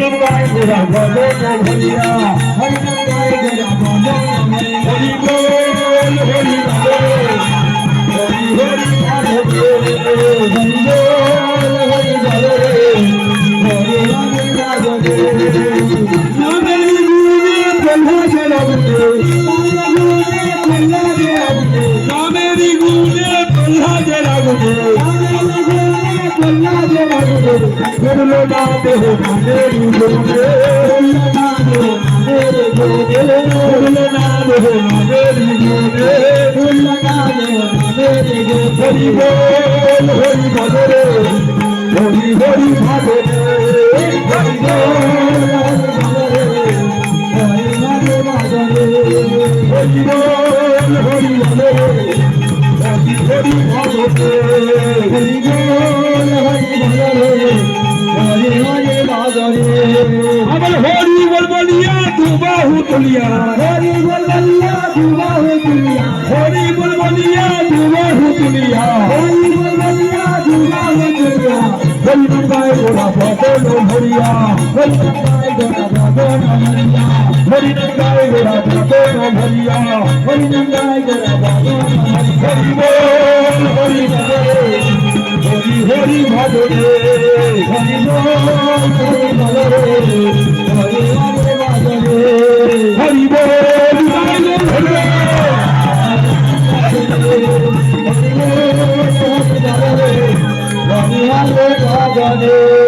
নাম গায় গোরা ভজন হরিয়া হরি নাম গায় গোরা ভজন হরি বল হরি বল হরি হরি হরি বল হরি বল হরি হরি মাধবে নামের গুণে প্রহ্লাদ রাবতে নামের গুণে প্রহ্লাদ রাবতে করল না দেহ নামের গুণে করল না দেহ নামের গুণে হরি বল হরি বদরে হরি হরি ভাদরে হরি বল হরি বদরে হরি হরি হরি বল বলিয়া দুবাহু তুলিয়া হরি বল বলিয়া দুবাহু তুলিয়া হরি বল বলিয়া দুবাহু তুলিয়া হরি বল বলিয়া দুবাহু তুলিয়া হরি গায় গোরা ভজন হরিয়া হরি গায় গোরা ভজন হরিয়া হরি গায় গোরা ভজন হরিয়া হরি গায় গোরা ভজন হরি বল হরি বল Thank you.